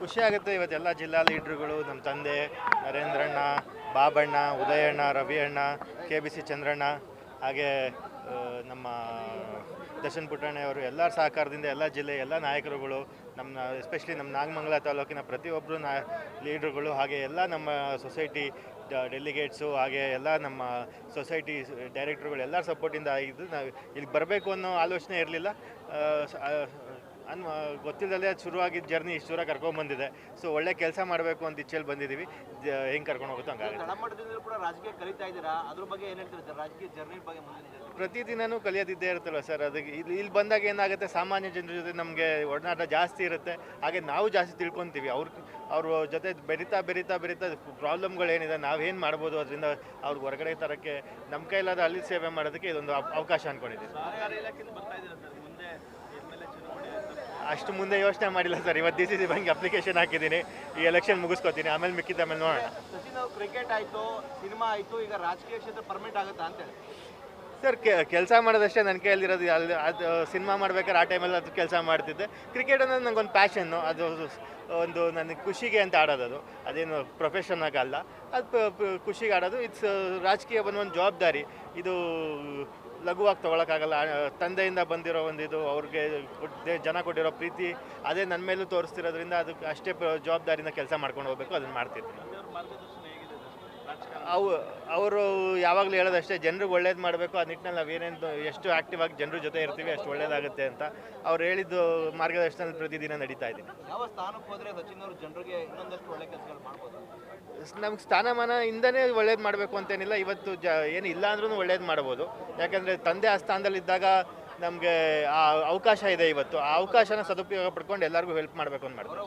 ಖುಷಿ ಆಗುತ್ತೆ ಇವತ್ತೆಲ್ಲ ಜಿಲ್ಲಾ ಲೀಡ್ರುಗಳು, ನಮ್ಮ ತಂದೆ ನರೇಂದ್ರಣ್ಣ, ಬಾಬಣ್ಣ, ಉದಯಣ್ಣ, ರವಿಯಣ್ಣ ಕೆ ಬಿ ಸಿ ಚಂದ್ರಣ್ಣ ಹಾಗೆ ನಮ್ಮ ದರ್ಶನ್ ಪುಟ್ಟಣ್ಣ ಅವರು ಎಲ್ಲರ ಸಹಕಾರದಿಂದ ಎಲ್ಲ ಜಿಲ್ಲೆ, ಎಲ್ಲ ನಾಯಕರುಗಳು, ನಮ್ಮ ಎಸ್ಪೆಷಲಿ ನಮ್ಮ ನಾಗಮಂಗಲ ತಾಲೂಕಿನ ಪ್ರತಿಯೊಬ್ಬರು ನಾ ಲೀಡ್ರುಗಳು ಹಾಗೆ ಎಲ್ಲ ನಮ್ಮ ಸೊಸೈಟಿ ಡೆಲಿಗೇಟ್ಸು ಹಾಗೆ ಎಲ್ಲ ನಮ್ಮ ಸೊಸೈಟಿ ಡೈರೆಕ್ಟ್ರುಗಳು ಎಲ್ಲರ ಸಪೋರ್ಟಿಂದ ಇದು ನಾವು ಇಲ್ಲಿ ಬರಬೇಕು ಅನ್ನೋ ಆಲೋಚನೆ ಇರಲಿಲ್ಲ. ಅನ್ ಗೊತ್ತಿಲ್ಲದಲ್ಲೇ ಅದು ಶುರುವಾಗಿದ್ದ ಜರ್ನಿ ಇಷ್ಟು ದೂರ ಕರ್ಕೊಂಡ್ಬಂದಿದೆ ಸೊ ಒಳ್ಳೆ ಕೆಲಸ ಮಾಡಬೇಕು ಅಂತ ಇಚ್ಛೆಯಲ್ಲಿ ಬಂದಿದ್ದೀವಿ ಹೆಂಗೆ ಕರ್ಕೊಂಡು ಹೋಗುತ್ತೋ ಹಂಗಾಗುತ್ತೆ ಕೂಡ ರಾಜಕೀಯ ಕಲಿತಾ ಇದ್ದೀರಾ? ಅದ್ರ ಬಗ್ಗೆ ಏನು ಹೇಳ್ತೀರಾ ಸರ್? ರಾಜಕೀಯ ಜರ್ನಿ ಬಗ್ಗೆ? ಪ್ರತಿದಿನನೂ ಕಲಿಯೋದಿದ್ದೇ ಇರುತ್ತಲ್ಲ ಸರ್? ಅದಕ್ಕೆ ಇಲ್ಲಿ ಇಲ್ಲಿ ಬಂದಾಗ ಏನಾಗುತ್ತೆ? ಸಾಮಾನ್ಯ ಜನರ ಜೊತೆ ನಮಗೆ ಒಡನಾಟ ಜಾಸ್ತಿ ಇರುತ್ತೆ. ಹಾಗೆ ನಾವು ಜಾಸ್ತಿ ತಿಳ್ಕೊತೀವಿ. ಅವ್ರ ಅವ್ರ ಜೊತೆ ಬೆರಿತಾ ಬೆರಿತಾ ಬೆರಿತಾ ಪ್ರಾಬ್ಲಮ್ಗಳೇನಿದೆ ನಾವೇನು ಮಾಡ್ಬೋದು ಅದರಿಂದ ಅವ್ರಿಗೆ ಹೊರಗಡೆ ತರೋಕ್ಕೆ ನಮ್ಮ ಕೈಲಾದ ಅಲ್ಲಿ ಸೇವೆ ಮಾಡೋದಕ್ಕೆ ಇದೊಂದು ಅವ್- ಅವಕಾಶ ಅಂದ್ಕೊಂಡಿದ್ದೀವಿ ಅಷ್ಟು ಮುಂದೆ ಯೋಚನೆ ಮಾಡಿಲ್ಲ ಸರ್. ಇವತ್ತು D C C bank application ಹಾಕಿದ್ದೀನಿ. ಈ ಎಲೆಕ್ಷನ್ ಮುಗಿಸ್ಕೊತೀನಿ. ಆಮೇಲೆ ಮಿಕ್ಕಿದ್ದ ಆಮೇಲೆ ನೋಡೋಣ. ಸಚಿನ್ ಕ್ರಿಕೆಟ್ ಆಯಿತು ಸಿನಿಮಾ ಆಯಿತು, ಈಗ ರಾಜಕೀಯ ಕ್ಷೇತ್ರ ಪರ್ಮಿಟ್ ಆಗುತ್ತಾ ಅಂತ ಹೇಳಿ ಸರ್ ಕೆಲಸ ಮಾಡೋದಷ್ಟೇ ನನ್ನ ಕೈಯಲ್ಲಿರೋದು. ಅಲ್ಲಿ ಅದು ಸಿನಿಮಾ ಮಾಡ್ಬೇಕಾದ್ರೆ ಆ ಟೈಮಲ್ಲಿ ಅದು ಕೆಲಸ ಮಾಡ್ತಿದ್ದೆ. ಕ್ರಿಕೆಟ್ ಅನ್ನೋದು ನನಗೊಂದು ಪ್ಯಾಷನ್ನು ಅದು ಒಂದು ನನಗೆ ಖುಷಿಗೆ ಅಂತ ಆಡೋದು ಅದು. ಅದೇನು ಪ್ರೊಫೆಷನ್ ಆಗಲ್ಲ ಅದು ಖುಷಿಗೆ ಆಡೋದು. ಇಟ್ಸ್ ರಾಜಕೀಯ ಬಂದು ಒಂದು ಜವಾಬ್ದಾರಿ. ಇದು ಲಘುವಾಗಿ ತೊಗೊಳಕ್ಕಾಗಲ್ಲ. ತಂದೆಯಿಂದ ಬಂದಿರೋ ಒಂದು ಇದು, ಅವ್ರಿಗೆ ಜನ ಕೊಟ್ಟಿರೋ ಪ್ರೀತಿ, ಅದೇ ನನ್ನ ಮೇಲೂ ತೋರಿಸ್ತಿರೋದ್ರಿಂದ ಅದಕ್ಕೆ ಅಷ್ಟೇ ಜವಾಬ್ದಾರಿಯಿಂದ ಕೆಲಸ ಮಾಡ್ಕೊಂಡು ಹೋಗ್ಬೇಕು. ಅದನ್ನು ಮಾಡ್ತಿರ್ತೀನಿ ಅವು ಅವರು ಯಾವಾಗಲೂ ಹೇಳೋದಷ್ಟೇ ಜನರಿಗೆ ಒಳ್ಳೇದು ಮಾಡಬೇಕು ಆ ನಿಟ್ಟಿನಲ್ಲಿ ನಾವೇನೇನು ಎಷ್ಟು ಆಕ್ಟಿವ್ ಆಗಿ ಜನರ ಜೊತೆ ಇರ್ತೀವಿ ಅಷ್ಟು ಒಳ್ಳೇದಾಗುತ್ತೆ ಅಂತ ಅವ್ರು ಹೇಳಿದ್ದು ಮಾರ್ಗದರ್ಶನದಲ್ಲಿ ಪ್ರತಿದಿನ ನಡೀತಾ ಇದ್ದೀನಿ. ಯಾವ ಸ್ಥಾನಕ್ಕೆ ಹೋದ್ರೆ ಸಚಿನ್ ಅವರು ಜನರಿಗೆ ಇನ್ನೊಂದಷ್ಟು ಒಳ್ಳೆ ಕೆಲಸಗಳು ಮಾಡ್ಬೋದು? ನಮ್ಗೆ ಸ್ಥಾನಮಾನ ಇಂದನೇ ಒಳ್ಳೇದು ಮಾಡಬೇಕು ಅಂತೇನಿಲ್ಲ ಇವತ್ತು ಜ ಏನು ಇಲ್ಲ ಅಂದ್ರೂ ಒಳ್ಳೇದು ಮಾಡ್ಬೋದು. ಯಾಕಂದರೆ ತಂದೆ ಆ ಸ್ಥಾನದಲ್ಲಿದ್ದಾಗ ನಮಗೆ ಆ ಅವಕಾಶ ಇದೆ ಇವತ್ತು ಆ ಅವಕಾಶನ ಸದುಪಯೋಗ ಪಡ್ಕೊಂಡು ಎಲ್ಲರಿಗೂ ಹೆಲ್ಪ್ ಮಾಡಬೇಕು ಅಂತ ಮಾಡ್ತಾರೆ